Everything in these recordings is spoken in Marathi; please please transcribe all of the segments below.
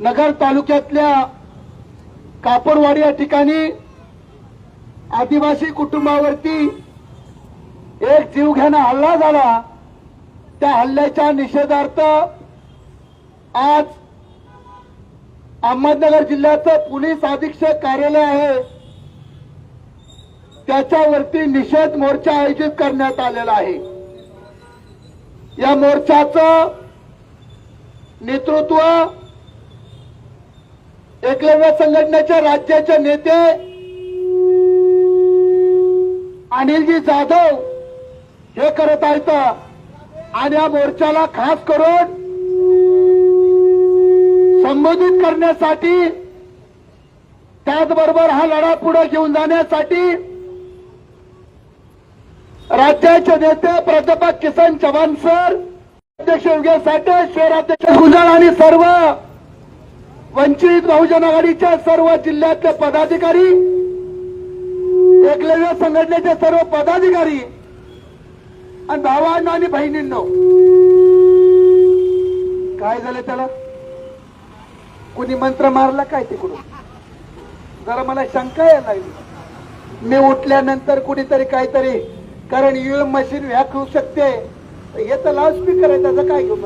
नगर तालुक्यातल्या कापडवाडी या ठिकाणी आदिवासी कुटुंबावरती एक जीवघेणा हल्ला झाला. त्या हल्ल्याच्या निषेधार्थ आज अहमदनगर जिल्ह्याचं पोलीस अधीक्षक कार्यालय आहे. त्याच्यावरती निषेध मोर्चा आयोजित करण्यात आलेला आहे. या मोर्चाचं नेतृत्व एकलव्य संघटनेच्या राज्याचे नेते अनिलजी जाधव हे करत आहेत आणि या मोर्चाला खास करून संबोधित करण्यासाठी त्याचबरोबर हा लढा पुढे घेऊन जाण्यासाठी राज्याचे नेते प्राध्यापक किसन चव्हाण सर अध्यक्ष योगेश साठे शहराध्यक्ष गुजर आणि सर्व वंचित बहुजन आघाडीच्या सर्व जिल्ह्यातले पदाधिकारी एकलव्य संघटनेचे सर्व पदाधिकारी आणि भावांना आणि बहिणींनो. काय झालं त्याला? कुणी मंत्र मारला काय तिकडून? जरा मला शंका यायला लागली. मी उठल्यानंतर कुणीतरी काहीतरी कारण ईव्हीएम मशीन हॅक होऊ शकते. हे तर लाऊडस्पीकर आहे त्याचं काय घेऊ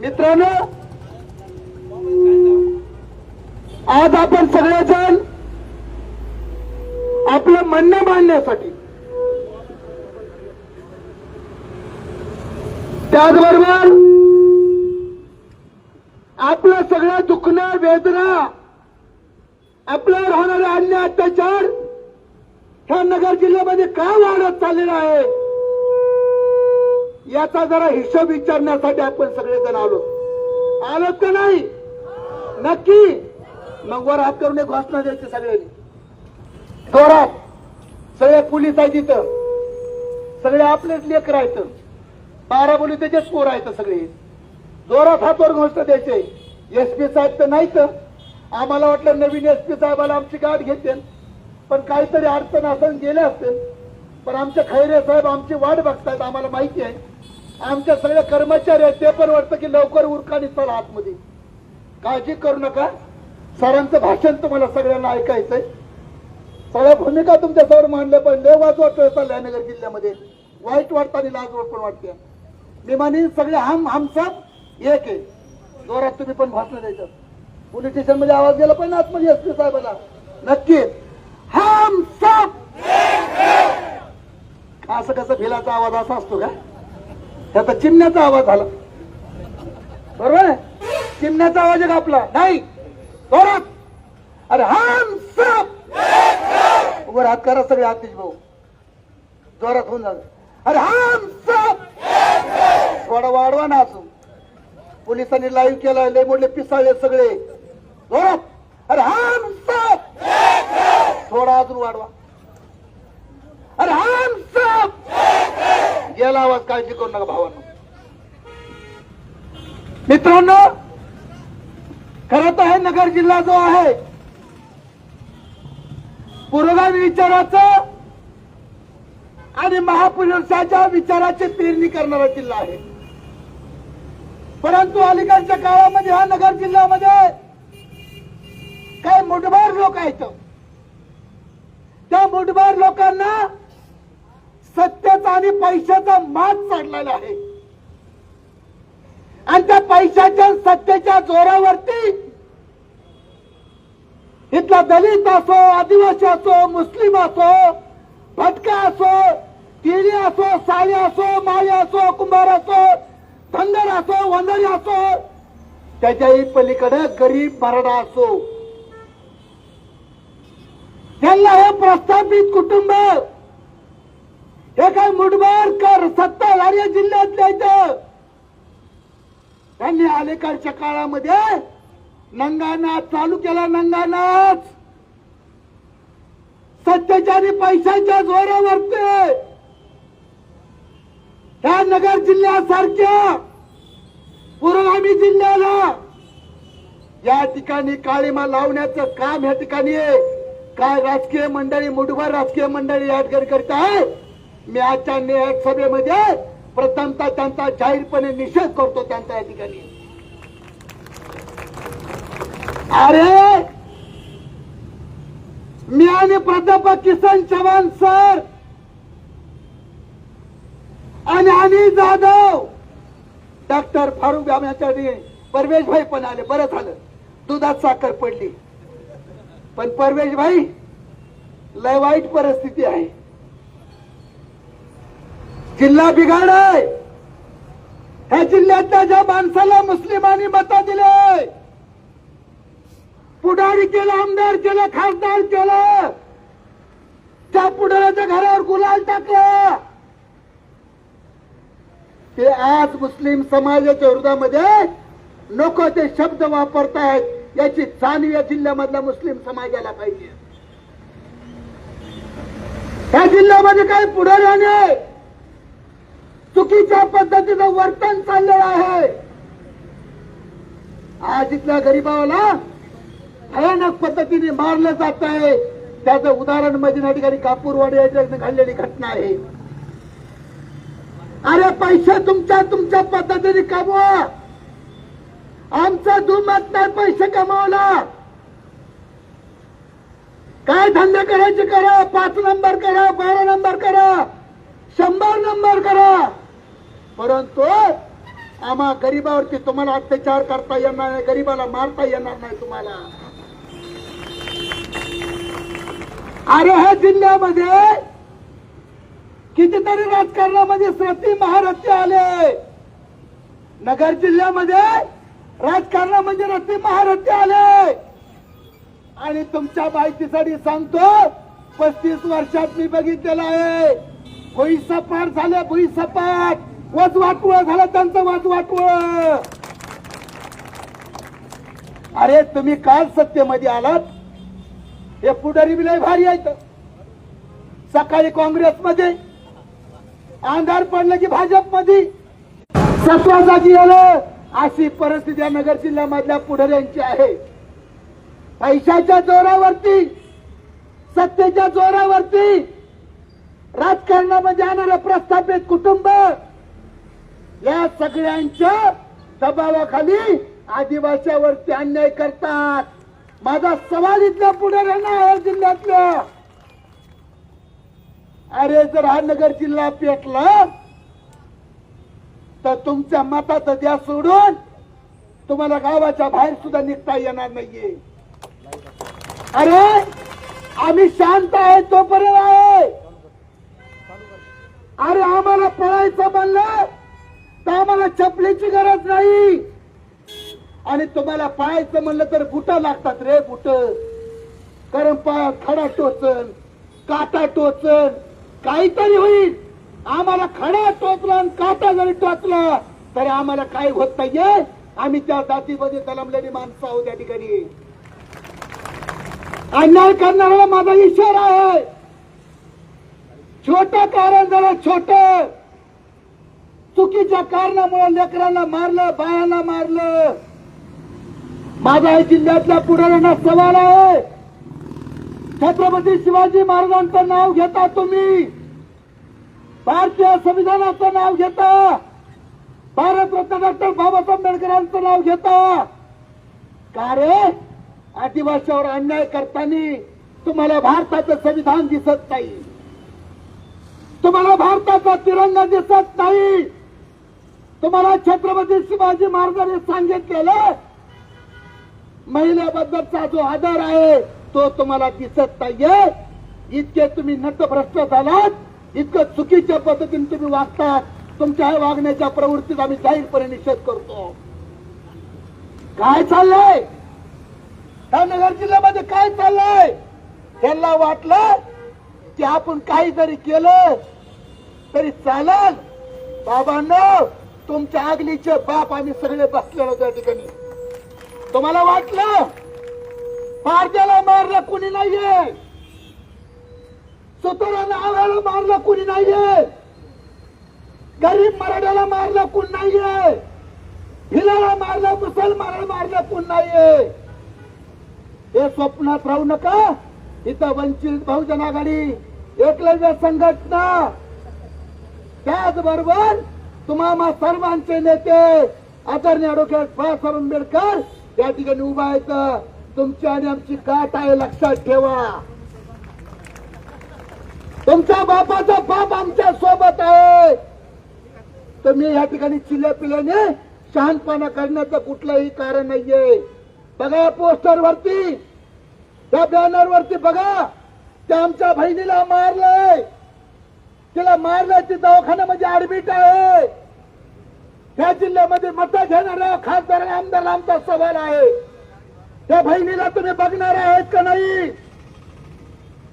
मित्रांनो आज आपण सगळेजण आपलं म्हणणं मांडण्यासाठी त्याचबरोबर आपलं सगळं दुखणं वेदना आपल्यावर होणारे अन्य अत्याचार ह्या नगर जिल्ह्यामध्ये काय वाढत चाललेला आहे? याचा जरा हिशोब विचारण्यासाठी आपण सगळेजण आलो. आलोत का नाही? नक्की. मग वर हात करून एक घोषणा द्यायची सगळ्यांनी. थोरात सगळे पोलीस आहेत इथं. सगळे आपलेच लेकर आहेत. बारा बोली त्याचेच पोर आहेत सगळे. जोरात हातवर घोषणा द्यायचे. एसपी साहेब तर नाही तर आम्हाला वाटलं नवीन एसपी साहेबाला आमची गाठ घेतेन पण काहीतरी अडचण असं गेले असतील. पण आमचे खैरे साहेब आमची वाट बघतायत आम्हाला माहिती आहे. आमच्या सगळे कर्मचारी आहेत ते पण वाटतं की लवकर उरकाने चाल आतमध्ये. काळजी करू नका. सरांचं भाषण तुम्हाला सगळ्यांना ऐकायचंय. सगळ्या भूमिका तुमच्यासमोर मांडल्या पण लय वाज वाटतोय चालल्या जिल्ह्यामध्ये. वाईट वाटतं आणि लाज पण वाटते. मी म्हणेन सगळे हम हम सब एक आहे. जोरात तुम्ही पण भाषण द्यायचं. पोलीस स्टेशनमध्ये आवाज गेला पण आतमध्ये एस पी साहेबाला. नक्की. हम सब असं कसं भिलाचा आवाज असा असतो का? त्याचा चिमण्याचा आवाज झाला. बरोबर आहे? चिमण्याचा आवाज आहे का आपला. नाही. जोरात. अरे हम सब वर हात करा सगळे आतिश भाऊ. जोरात होऊन झालं अरे हम सब थोडा वाढवा ना अजून पोलिसांनी लाईव्ह केलं लय मोठे पिसाळले सगळे. जोरात. अरे हम सब थोडा अजून वाढवा. अरे गेला आवाज काळजी करू नका भावांनो. मित्रांनो खरं तर हे नगर जिल्हा जो आहे पुरोगामी विचाराचं आणि महापुरुषाच्या विचाराची पेरणी करणारा जिल्हा आहे. परंतु अलीकडच्या काळामध्ये हा नगर जिल्ह्यामध्ये काही मुठभर लोक आहेत. त्या मुठभर लोकांना सत्तेचा आणि पैशाचा मात चढलेला आहे. आणि त्या पैशाच्या सत्तेच्या जोरावरती इथला दलित असो आदिवासी असो मुस्लिम असो भटका असो तिरी असो साळी असो माळी असो कुंभार असो धनगर असो वंदरी असो त्याच्याही पलीकडे गरीब मराठा असो. त्यांना हे प्रस्थापित कुटुंब. हे काय मुठभर कर सत्ता या जिल्ह्यातल्या इथं. त्यांनी अलीकडच्या काळामध्ये नंगानाथ चालू केला नंगानाथ. सत्तेच्या आणि पैशाच्या जोरावरती. त्या नगर जिल्ह्यासारख्या पुरोगामी जिल्ह्याला या ठिकाणी काळीमा लावण्याचं काम या ठिकाणी काय राजकीय मंडळी मुठभर राजकीय मंडळी या ठिकाणी करत आहे मी आजच्या निवड सभेमध्ये प्रथमतः त्यांचा जाहीरपणे निषेध करतो त्यांचा या ठिकाणी. अरे! मी आणि प्राध्यापक किसन चव्हाण सर आणि अनिल जाधव डॉक्टर फारुख आमच्याकडे परवेश भाई पण आले बरं झालं. दुधात साखर पडली. पण परवेश भाई लय वाईट परिस्थिती आहे. जिल्हा बिघाड आहे. ह्या जिल्ह्यातल्या ज्या माणसाला मुस्लिमांनी मत दिले पुढारी केलं आमदार केलं खासदार केलं त्या पुढाऱ्याच्या घरावर गुलाल टाकलं. ते आज मुस्लिम समाजाच्या विरोधामध्ये नको ते शब्द वापरतायत. याची जाणीव या जिल्ह्यामधल्या मुस्लिम समाजाला पाहिजे. या जिल्ह्यामध्ये काही पुढाऱ्याने चुकीच्या पद्धतीचं वर्तन चाललेलं आहे. आज इथल्या गरीबाला भयानक पद्धतीने मारलं जात आहे. त्याचं उदाहरण म्हणजे या ठिकाणी कापूरवाडी या ठिकाणी घडलेली घटना आहे. अरे पैसे तुमच्या तुमच्या पद्धतीने कमवा. आमचा दुमत नाही पैसे कमावला. काय धंदे करायचे करा? पाच नंबर करा बारा नंबर करा शंभर नंबर करा. परंतु आम्हा गरीबावरती तुम्हाला अत्याचार करता येणार नाही गरीबाला मारता येणार नाही तुम्हाला. अरे ह्या जिल्ह्यामध्ये कितीतरी राजकारणामध्ये सती महारथी आले. नगर जिल्ह्यामध्ये राजकारणामध्ये म्हणजे रती महारथी आले. आणि तुमच्या माहितीसाठी सांगतो पस्तीस वर्षात मी बघितलेलं आहे. भुई सपाट झाले भुई सपाट वज झालं त्यांचं वज वाटवं अरे तुम्ही काल सत्तेमध्ये आलात. हे पुढारी बी भारी आहेत. सकाळी काँग्रेसमध्ये. अंधार पडलं की भाजपमध्ये. सत्वा जागी आलं. अशी परिस्थिती या नगर जिल्ह्यामधल्या पुढाऱ्यांची आहे. पैशाच्या जोरावरती सत्तेच्या जोरावरती राजकारणामध्ये येणारं प्रस्थापित कुटुंब या सगळ्यांच्या दबावाखाली आदिवासीवरती अन्याय करतात. माझा सवाल इथल्या पुढाऱ्यांना आहे जिल्ह्यातल्या. अरे जर हा नगर जिल्हा पेटला तुमच्या मताचा द्या सोडून. तुम्हाला गावाच्या बाहेर सुद्धा निघता येणार नाहीये. अरे आम्ही शांत आहे तोपर्यंत आहे. अरे आम्हाला पळायचं म्हणलं तर आम्हाला चपलीची गरज नाही. आणि तुम्हाला पळायचं म्हणलं तर बुट लागतात रे बुट. कारण पायात खडा टोचन काटा टोचन काहीतरी होईल. आम्हाला खडा टोचला आणि काटा जरी टोचला तरी आम्हाला काय होत नाहीये. आम्ही त्या जातीमध्ये तलमलेली माणसं आहोत त्या ठिकाणी. अन्याय करणाऱ्याला माझा इशारा आहे. छोट कारण जरा छोट. चुकीच्या कारणामुळे लेकरांना मारलं बायांना मारलं. माझ्या जिल्ह्यातल्या पुराणांना सवाल आहे. छत्रपती शिवाजी महाराजांचं नाव घेता तुम्ही. भारतीय संविधानाचं नाव घेता. भारतरत्न डॉक्टर बाबासाहेब आंबेडकरांचं नाव घेता. का रे? आदिवासीवर अन्याय करताना तुम्हाला भारताचं संविधान दिसत नाही. तुम्हाला भारताचा तिरंगा दिसत नाही. तुम्हाला छत्रपती शिवाजी महाराजांनी सांगितलेलं महिलेबद्दलचा जो आदर आहे तो तुम्हाला दिसत नाहीये. इतके तुम्ही नटभ्रष्ट झालात. इतकं चुकीच्या पद्धतीने तुम्ही वागतात. तुमच्या वागण्याच्या प्रवृत्तीत आम्ही जाहीरपणे निषेध करतो. काय चाललंय? नगर जिल्ह्यामध्ये काय चाललंय? त्यांना वाटलं की आपण काही जरी केलं तरी चालल. बाबांना तुमच्या आगलीचे बाप आम्ही सगळे बसलेलो त्या ठिकाणी. तुम्हाला वाटलं? पारद्याला मारलं कुणी नाहीये? सुतोराला आव्याला मारलं कुणी नाहीये. गरीब मराठ्याला मारलं कोण नाहीये. फिलाला मारलं मुसलमानाला मारलं कोण नाहीये. हे स्वप्नात राहू नका. इथं वंचित बहुजन आघाडी एकलव्य संघटना. त्याचबरोबर तुम्हाला सर्वांचे नेते आदरणीय अॅडव्होकेट बाळासाहेब आंबेडकर या ठिकाणी उभा आहेत तुमची आणि आमची गाठ आहे लक्षात ठेवा. तुमच्या बापाचा बाप आमच्यासोबत आहे. तुम्ही या ठिकाणी चिल्या पिल्याने शहाणपणा करण्याचं कुठलंही कारण नाहीये. बघा या पोस्टर वरती त्या बॅनर वरती बघा त्या आमच्या बहिणीला मारलंय. तिला मारलंय ती दवाखान्यामध्ये म्हणजे ऍडमिट आहे. त्या जिल्ह्यामध्ये मत घेणाऱ्या खासदार आमदार आमचा सवाल आहे. त्या बहिणीला तुम्ही बघणार आहेत का नाही?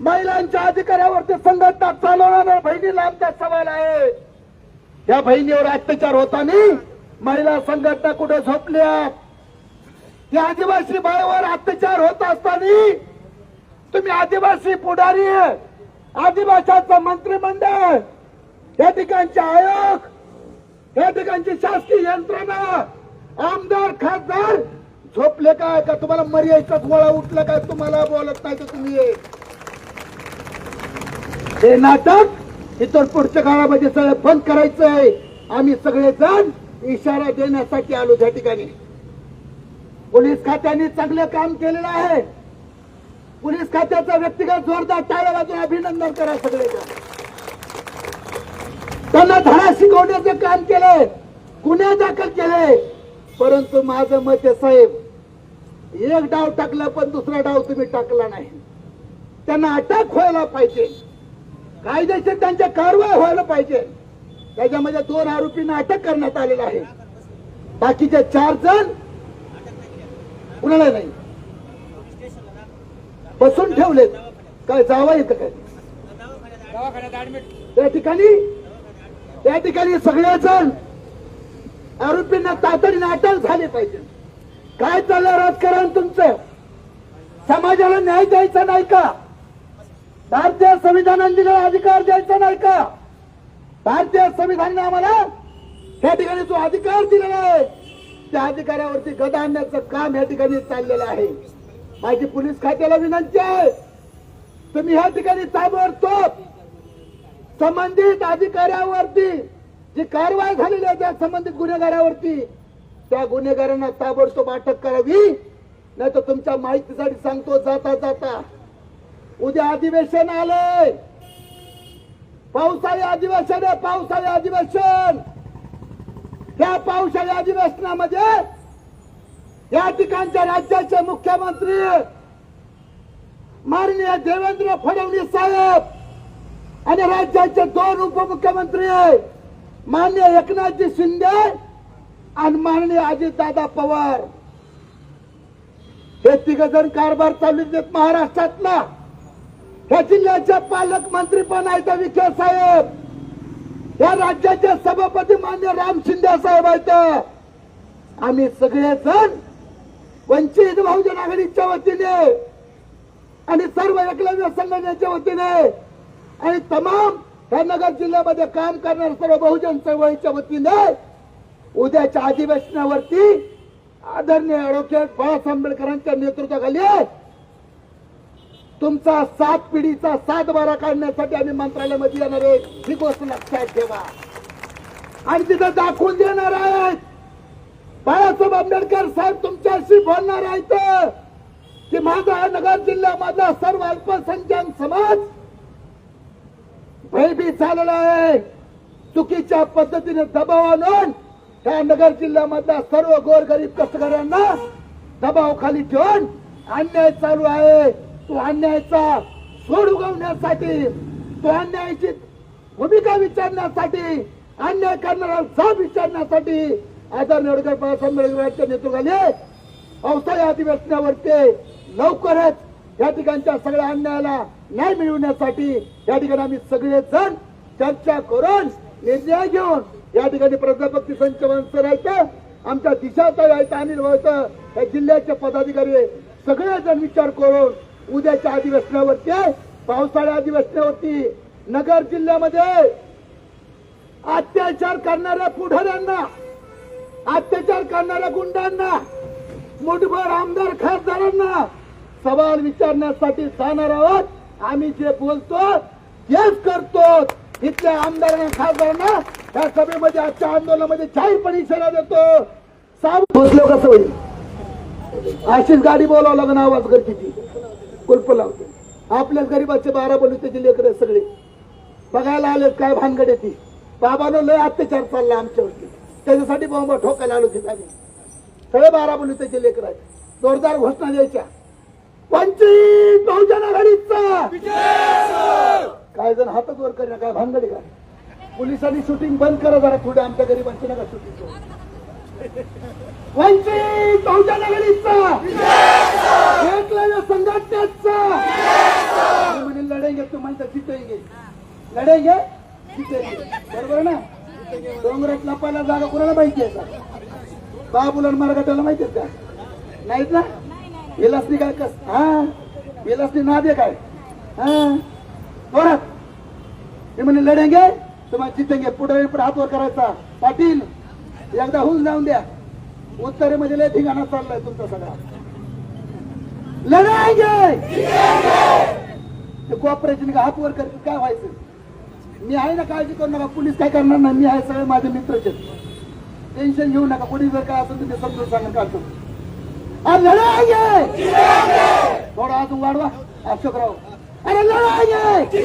महिलांच्या अधिकाऱ्यावरती संघटना चालवणाऱ्या बहिणीला आमच्या सवाल आहे या बहिणीवर अत्याचार होताना महिला संघटना कुठे झोपल्या? या आदिवासी बाईवर अत्याचार होत असताना तुम्ही आदिवासी पुढारी आदिवासाचं मंत्रिमंडळ या ठिकाणचे आयोग या ठिकाणची शासकीय यंत्रणा आमदार खासदार झोपले काय? का तुम्हाला मर्यादेचा गोळा उठला काय? तुम्हाला बोलत नाही तर तुम्ही? हे नाटक इतर पुढच्या काळामध्ये सगळं बंद करायचंय. आम्ही सगळेजण इशारा देण्यासाठी आलो त्या ठिकाणी. पोलीस खात्याने चांगलं काम केलेलं आहे. पोलीस खात्याचा व्यक्तिगत जोरदार टाळ्या वाजून अभिनंदन करा सगळेजण. त्यांना धडा शिकवण्याचं काम केलंय. गुन्हे दाखल केले परंतु माझं मत आहे साहेब एक डाव टाकला पण दुसरा डाव तुम्ही टाकला नाही. त्यांना अटक व्हायला पाहिजे. कायदेशीर त्यांच्या कारवाई व्हायला पाहिजे. त्याच्यामध्ये दोन आरोपींना अटक करण्यात आलेला आहे. बाकीचे चार जण कुणाला नाही. बसून ठेवलेत. काय जावा येतं काय? त्या ठिकाणी त्या ठिकाणी सगळेजण आरोपींना तातडीने अटक झाले पाहिजे. काय चाललं राजकारण तुमचं? समाजाला न्याय द्यायचा नाही का? भारतीय संविधानाने दिलेला अधिकार द्यायचा नाही का? भारतीय संविधानाने आम्हाला त्या ठिकाणी जो अधिकार दिलेला आहे त्या अधिकारावरती गदा आणण्याचं काम या ठिकाणी चाललेलं आहे. माझी पोलीस खात्याला विनंती आहे तुम्ही या ठिकाणी ताबडतोब संबंधित अधिकाऱ्यावरती जी कारवाई झालेली आहे त्या संबंधित गुन्हेगारावरती त्या गुन्हेगारांना ताबडतोब अटक करावी. नाही तर तुमच्या माहितीसाठी सांगतो जाता जाता. उद्या अधिवेशन आलंय. पावसाळी अधिवेशन आहे पावसाळी अधिवेशन. त्या पावसाळी अधिवेशनामध्ये या ठिकाणच्या राज्याचे मुख्यमंत्री माननीय देवेंद्र फडणवीस साहेब आणि राज्याचे दोन उपमुख्यमंत्री माननीय एकनाथजी शिंदे आणि माननीय अजितदादा पवार. हे तिघ जण कारभार चालू देत महाराष्ट्रातला. या जिल्ह्याचे पालकमंत्री पण आहेत विखे साहेब. या राज्याचे सभापती मान्य राम शिंदे साहेब आहेत. आम्ही सगळेजण वंचित बहुजन आघाडीच्या वतीने आणि सर्व एकलव्य संघटनेच्या वतीने आणि तमाम या नगर जिल्ह्यामध्ये काम करणाऱ्या सर्व बहुजन चळवळीच्या वतीने उद्याच्या अधिवेशनावरती आदरणीय ॲडव्होकेट बाळासाहेब आंबेडकरांच्या नेतृत्वाखाली तुमचा सात पिढीचा सात बारा काढण्यासाठी आम्ही मंत्रालयामध्ये येणार आहे. ही गोष्ट लक्षात ठेवा. आणि तिथं दाखवून देणार आहेत. बाळासाहेब आंबेडकर साहेब तुमच्याशी बोलणार आहेत. की माझा नगर जिल्ह्यामधला सर्व अल्पसंख्याक समाज भयभीत झालेला आहे. चुकीच्या पद्धतीने दबाव आणून त्या नगर जिल्ह्यामधल्या सर्व गोरगरीब कष्टकऱ्यांना दबावाखाली ठेवून अन्याय चालू आहे. तो अन्यायाचा सोड उगवण्यासाठी तो अन्यायाची भूमिका विचारण्यासाठी अन्याय करणारा जाब विचारण्यासाठी आदर ॲडव्होकेट बाळासाहेब आंबेडकरांच्या नेतृत्वाने पावसाळी अधिवेशनावरती लवकरच या ठिकाणच्या सगळ्या अन्यायाला न्याय मिळवण्यासाठी या ठिकाणी आम्ही सगळेजण चर्चा करून निर्णय घेऊन या ठिकाणी प्रजापती संच राहायचं आमच्या दिशाता आहेत अनिल व्हायचं या जिल्ह्याचे पदाधिकारी सगळेजण विचार करून उद्याच्या अधिवेशनावरती पावसाळ्या अधिवेशनावरती नगर जिल्ह्यामध्ये अत्याचार करणाऱ्या पुढाऱ्यांना अत्याचार करणाऱ्या गुंडांना मुठभर आमदार खासदारांना सवाल विचारण्यासाठी जाणार आहोत. आम्ही जे बोलतो तेच करतो. इथल्या आमदारांना खासदारांना त्या सभेमध्ये आजच्या आंदोलनामध्ये जाहीरपणे इशारा देतो. साहेब पोचलो कसं होईल? अशीच गाडी बोलावं लागेल आवाज गरजेची कुल्प लावतो. आपल्याच गरीबाचे बारा त्याचे लेकर सगळे. बघायला आले काय भानगड आहे ती. बाबानं लय अत्याचार चालला आमच्यावरती. त्याच्यासाठी बॉम्ब ठोकायला आलो तिथे आम्ही सगळे बारा त्याचे लेकर आहेत. जोरदार घोषणा द्यायच्या. वंचित बहुजन आघाडीचा! काय जण हातच वर करेना काय भानगडी का? पोलिसांनी शूटिंग बंद करा जरा थोडं आमच्या गरीबांची नका शूटिंग वंचित बहुजन आघाडीचा एकलव्य संघटनेचा मी म्हणे लढेंगे तुम्हाला म्हणता जितेंगे. लढेंगे जितेंगे. बरोबर ना? डोंगरात लपायला जागा कोणाला माहिती आहे का बाबुलन मारगटाला माहिती आहे का? नाहीत ना? विलासनी काय कस हा? विलासनी नादे काय? हा? बरं मी म्हणे लढेंगे तुम्हाला जितेंगे. पुढे पुढे हात करायचा. पाटील. एकदा हुल जाऊन द्या. उत्तरेमध्ये लय ठिकाणा चाललाय तुमचा सगळा. लढायचे ते कॉपरेशन का हात वर करते काय व्हायचं? मी आहे ना काळजी करू नका पोलीस काय करणार नाही मी आहे सगळे माझे मित्रचे टेन्शन घेऊ नका पोलीस जर काय असं तुम्ही समजून सांगा काढतो. लढायचे थोडा अजून वाढवा अशोकराव. अरे लढायचे